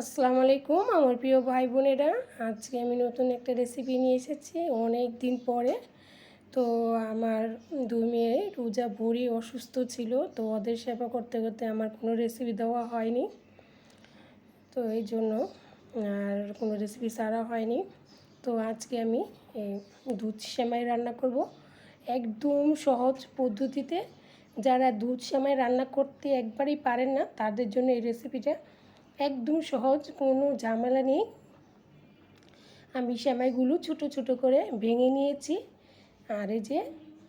আসসালামু আলাইকুম, আমার প্রিয় ভাই বোনেরা। আজকে আমি নতুন একটা রেসিপি নিয়ে এসেছি অনেক দিন পরে। তো আমার দুই মেয়ে রোজা ভরি অসুস্থ ছিল, তো ওদের সেবা করতে করতে আমার কোনো রেসিপি দেওয়া হয়নি। তো এই জন্য আর কোনো রেসিপি সারা হয়নি। তো আজকে আমি এই দুধ সেমাই রান্না করব। একদম সহজ পদ্ধতিতে যারা দুধ সেমাই রান্না করতে একবারই পারেন না, তাদের জন্য এই রেসিপিটা একদম সহজ, কোনো ঝামেলা নেই। আমি সেমাইগুলো ছোটো ছোটো করে ভেঙে নিয়েছি। আর এই যে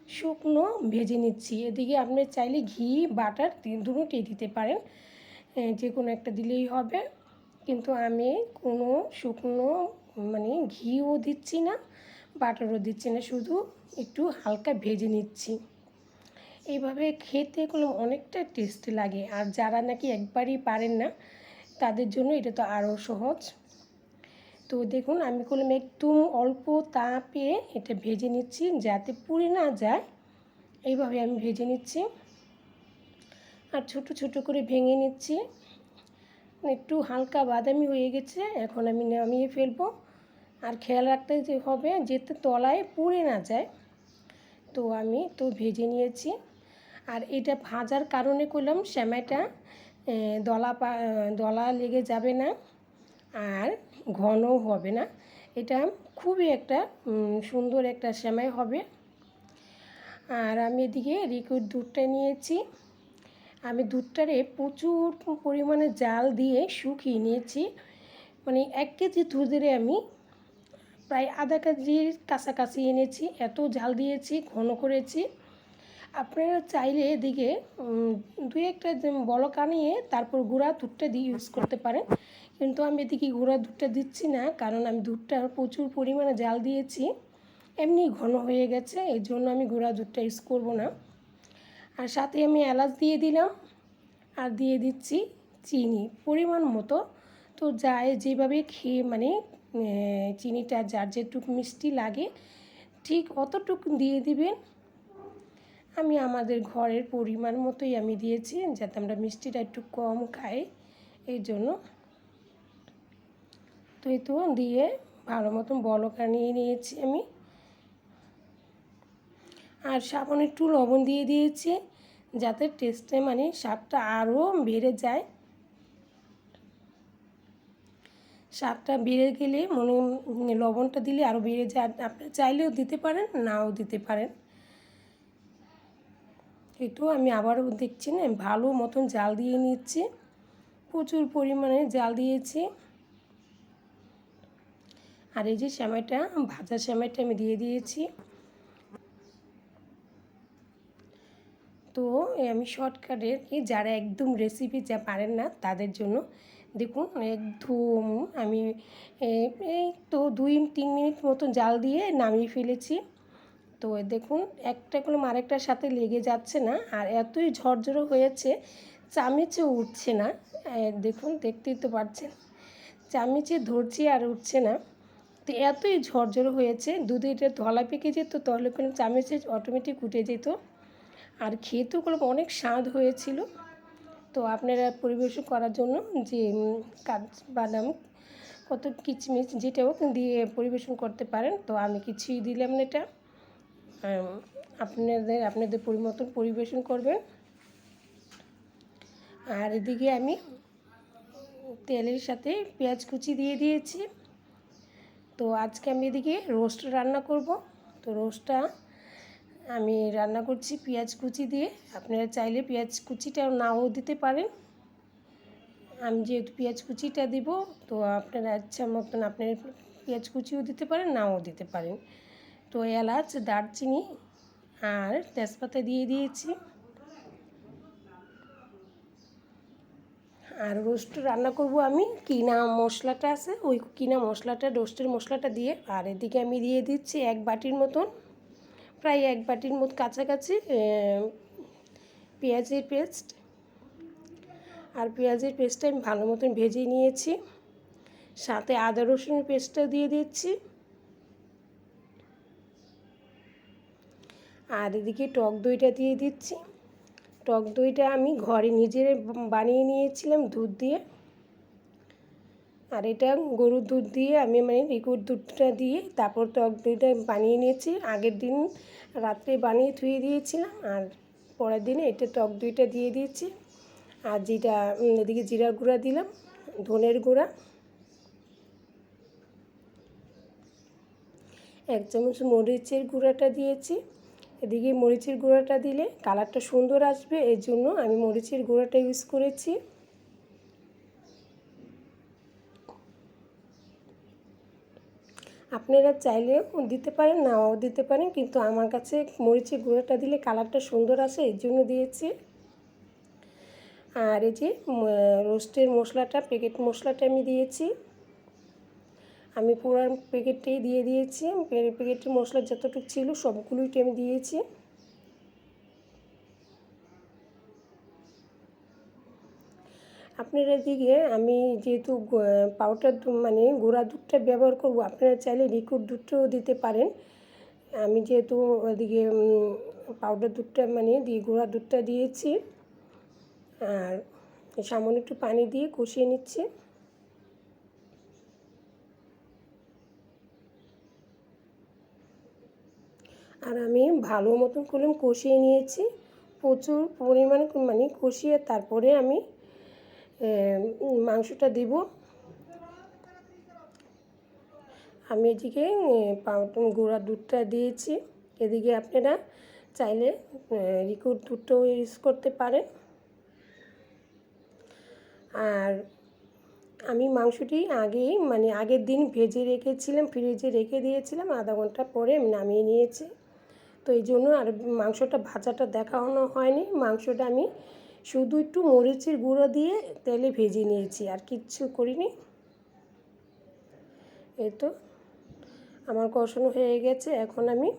শুকনো ভেজে নিচ্ছি। এদিকে আপনি চাইলে ঘি, বাটার দুটোই দিতে পারেন। যে কোনো একটা দিলেই হবে। কিন্তু আমি কোনো শুকনো মানে ঘিও দিচ্ছি না, বাটারও দিচ্ছি না, শুধু একটু হালকা ভেজে নিচ্ছি। এইভাবে খেতে কোনো অনেকটা টেস্ট লাগে। আর যারা নাকি একবারই পারেন না তাদের জন্য এটা তো আরও সহজ। তো দেখুন, আমি করলাম একদম অল্প তাপে এটা ভেজে নিচ্ছি, যাতে পুড়ে না যায়। এইভাবে আমি ভেজে নিচ্ছি। আর ছোট ছোট করে ভেঙে নিচ্ছি। একটু হালকা বাদামি হয়ে গেছে, এখন আমি নামিয়ে ফেলব। আর খেয়াল রাখতে যে হবে, যেতে তলায় পুড়ে না যায়। তো আমি তো ভেজে নিয়েছি। আর এটা ভাজার কারণে করলাম শ্যামাইটা দলা পা দলা লেগে যাবে না আর ঘনও হবে না। এটা খুবই একটা সুন্দর একটা সেমাই হবে। আর আমি এদিকে লিকুইড দুধটা নিয়েছি। আমি দুধটারে প্রচুর পরিমাণে জাল দিয়ে শুকিয়ে নিয়েছি। মানে এক কেজি দুধের আমি প্রায় আধা কেজির কাছাকাছি এনেছি। এত জাল দিয়েছি, ঘন করেছি। আপনারা চাইলে এদিকে দু একটা বলক আনিয়ে তারপর গুঁড়া দুধটা দিয়ে ইউজ করতে পারেন। কিন্তু আমি এদিকে গুঁড়া দুধটা দিচ্ছি না, কারণ আমি দুধটা প্রচুর পরিমাণে জাল দিয়েছি। এমনি ঘন হয়ে গেছে, এই জন্য আমি গুঁড়া দুধটা ইউজ করব না। আর সাথে আমি এলাচ দিয়ে দিলাম, আর দিয়ে দিচ্ছি চিনি। পরিমাণ মতো। তো যায় যেভাবে খেয়ে মানে চিনিটা যার যেটুকু মিষ্টি লাগে, ঠিক অতটুকু দিয়ে দিবেন। আমি আমাদের ঘরের পরিমাণ মতোই আমি দিয়েছি যাতে আমরা মিষ্টিটা একটু কম খাই। এই জন্য তো এই তো দিয়ে ভালো মতন বলকা নিয়ে নিয়েছি আমি। আর সাবান একটু লবণ দিয়ে দিয়েছি যাতে টেস্টে মানে স্বাদটা আরও বেড়ে যায়। স্বাদটা বেড়ে গেলে মনে, লবণটা দিলে আরও বেড়ে যায়। আপনি চাইলেও দিতে পারেন, নাও দিতে পারেন। একটু আমি আবারও দেখছি না ভালো মতন জাল দিয়ে নিচ্ছি। প্রচুর পরিমাণে জাল দিয়েছি। আর এই যে শ্যামাইটা ভাজা শ্যামাইটা আমি দিয়ে দিয়েছি। তো আমি শর্টকাটের কি, যারা একদম রেসিপি যা পারেন না, তাদের জন্য দেখুন, একদম আমি এই তো দুই, তিন মিনিট মতো জাল দিয়ে নামিয়ে ফেলেছি। তো দেখুন, একটা কোনো আরেকটার সাথে লেগে যাচ্ছে না আর এতই ঝরঝরো হয়েছে, চামিচে উঠছে না। দেখুন, দেখতেই তো পারছেন চামিচে ধরছি আর উঠছে না। তো এতই ঝরঝরো হয়েছে, দুধে এটা ধলা পেকে যেত, তাহলে কোনো চামিচে অটোমেটিক উঠে যেত। আর খেতেও কোনো অনেক স্বাদ হয়েছিল। তো আপনারা পরিবেশন করার জন্য যে কাজ বাদাম, কত কিচমিচ, যেটা হোক দিয়ে পরিবেশন করতে পারেন। তো আমি কিছুই দিলাম না এটা। আপনাদের আপনাদের পরিমতন পরিবেশন করবেন। আর এদিকে আমি তেলের সাথে পেঁয়াজ কুচি দিয়ে দিয়েছি। তো আজকে আমি এদিকে রোস্ট রান্না করব। তো রোস্টটা আমি রান্না করছি পেঁয়াজ কুচি দিয়ে। আপনারা চাইলে পেঁয়াজ কুচিটাও নাও দিতে পারেন। আমি যেহেতু পেঁয়াজ কুচিটা দিব, তো আপনারা ইচ্ছা মতন আপনার পেঁয়াজ কুচিও দিতে পারেন, নাও দিতে পারেন। তো এলাচ, দারচিনি আর তেজপাতা দিয়ে দিয়েছি। আর রোস্ট রান্না করব আমি। কিনা মশলাটা আছে, ওই কিনা মশলাটা, রোস্টের মশলাটা দিয়ে। আর এদিকে আমি দিয়ে দিচ্ছি এক বাটির মতন, প্রায় এক বাটির মতো কাছাকাছি পেঁয়াজের পেস্ট। আর পেঁয়াজের পেস্টটা আমি ভালো মতন ভেজে নিয়েছি। সাথে আদা রসুনের পেস্টটা দিয়ে দিচ্ছি। আর এদিকে টক দইটা দিয়ে দিচ্ছি। টক দইটা আমি ঘরে নিজের বানিয়ে নিয়েছিলাম দুধ দিয়ে। আর এটা গরুর দুধ দিয়ে আমি মানে লিকুইড দুধটা দিয়ে তারপর টক দইটা বানিয়ে নিয়েছি। আগের দিন রাত্রে বানিয়ে ধুয়ে দিয়েছিলাম আর পরের দিনে এটা টক দইটা দিয়ে দিয়েছি। আর যেটা এদিকে জিরার গুঁড়া দিলাম, ধনের গুঁড়া। এক চামচ মরিচের গুঁড়াটা দিয়েছি। এদিকে মরিচের গুঁড়াটা দিলে কালারটা সুন্দর আসবে, এর জন্য আমি মরিচের গুঁড়াটা ইউজ করেছি। আপনারা চাইলেও দিতে পারেন, নাও দিতে পারেন, কিন্তু আমার কাছে মরিচের গুঁড়োটা দিলে কালারটা সুন্দর আসে, এর জন্য দিয়েছি। আর এই যে রোস্টের মশলাটা প্যাকেট মশলাটা আমি দিয়েছি। আমি পুরো প্যাকেটটাই দিয়ে দিয়েছি। প্যাকেটের মশলা যতটুকু ছিল সবগুলোই আমি দিয়েছি। আপনারা দিকে আমি যেহেতু পাউডার মানে গুঁড়া দুধটা ব্যবহার করব, আপনারা চাইলে লিকুইড দুধটাও দিতে পারেন। আমি যেহেতু ওদিকে পাউডার দুধটা মানে দিয়ে গুঁড়া দুধটা দিয়েছি। আর সামান্য একটু পানি দিয়ে কষিয়ে নিচ্ছি। আর আমি ভালো মতন করে কষিয়ে নিয়েছি। প্রচুর পরিমাণে মানে কষিয়ে তারপরে আমি মাংসটা দিব। আমি এদিকে গুঁড়া দুধটা দিয়েছি। এদিকে আপনারা চাইলে লিকুইড দুধটাও ইউজ করতে পারেন। আর আমি মাংসটি আগেই মানে আগের দিন ভেজে রেখেছিলাম ফ্রিজে রেখে দিয়েছিলাম। আধা ঘণ্টা পরে আমি নামিয়ে নিয়েছি। তো এই জন্য আর মাংসটা ভাজাটা দেখানো হয়নি। মাংসটা আমি শুধু একটু মরিচের গুঁড়ো দিয়ে তেলে ভেজে নিয়েছি, আর কিচ্ছু করিনি। এই তো, আমার কষানো হয়ে গেছে। এখন আমি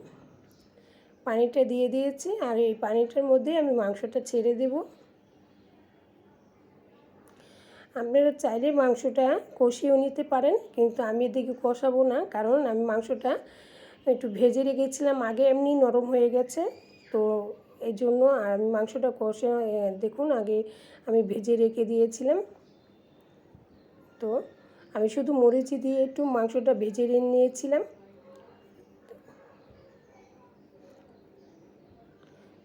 পানিটা দিয়ে দিয়েছি, আর এই পানিটার মধ্যে আমি মাংসটা ছেড়ে দেব। আপনারা চাইলে মাংসটা কষিয়েও নিতে পারেন, কিন্তু আমি এদিকে কষাবো না, কারণ আমি মাংসটা একটু ভেজে রেখেছিলাম, আগে এমনি নরম হয়ে গেছে। তো এই জন্য আমি মাংসটা কষে দেখুন আগে আমি ভেজে রেখে দিয়েছিলাম। তো আমি শুধু মরিচি দিয়ে একটু মাংসটা ভেজে রেখে নিয়েছিলাম।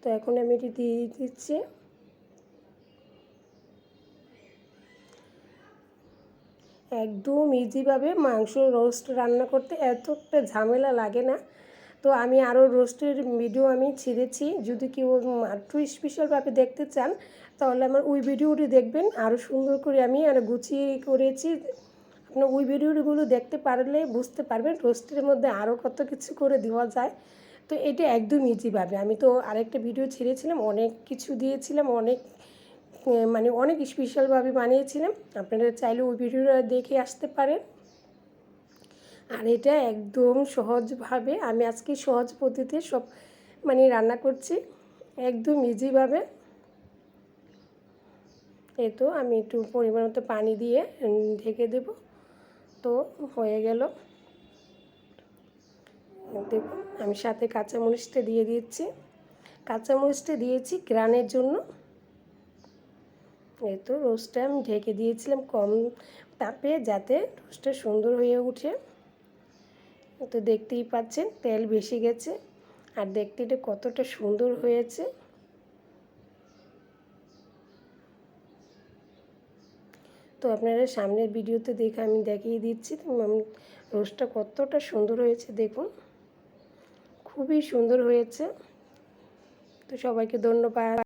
তো এখন আমি এটি দিয়ে দিচ্ছি। একদম ইজিভাবে মাংস রোস্ট রান্না করতে এতটা ঝামেলা লাগে না। তো আমি আরও রোস্টের ভিডিও আমি ছেড়েছি। যদি কেউ একটু স্পেশালভাবে দেখতে চান, তাহলে আমার ওই ভিডিওটি দেখবেন। আরও সুন্দর করে আমি আর গুছিয়ে করেছি। আপনার ওই ভিডিওগুলো দেখতে পারলে বুঝতে পারবেন রোস্টের মধ্যে আরও কত কিছু করে দেওয়া যায়। তো এটা একদম ইজিভাবে আমি তো আরেকটা ভিডিও ছেড়েছিলাম, অনেক কিছু দিয়েছিলাম, অনেক মানে অনেক স্পেশালভাবে বানিয়েছিলাম। আপনারা চাইলে ওই ভিডিওটা দেখে আসতে পারেন। আর এটা একদম সহজভাবে আমি আজকে সহজ পদ্ধতিতে সব মানে রান্না করছি, একদম ইজিভাবে এ তো আমি একটু পরিমাণ মতো পানি দিয়ে ঢেকে দেব। তো হয়ে গেল। দেখুন, আমি সাথে কাঁচামরিচটা দিয়ে দিচ্ছি। কাঁচামরিচটা দিয়েছি গ্রানের জন্য। তো রোস্টটা আমি ঢেকে দিয়েছিলাম কম তাপে যাতে রোস্টটা সুন্দর হয়ে উঠে তো দেখতেই পাচ্ছেন, তেল বেশি গেছে। আর দেখতে এটা কতটা সুন্দর হয়েছে। তো আপনারা সামনের ভিডিওতে দেখে আমি দেখিয়ে দিচ্ছি রোস্টটা কতটা সুন্দর হয়েছে, দেখুন। খুবই সুন্দর হয়েছে। তো সবাইকে ধন্যবাদ।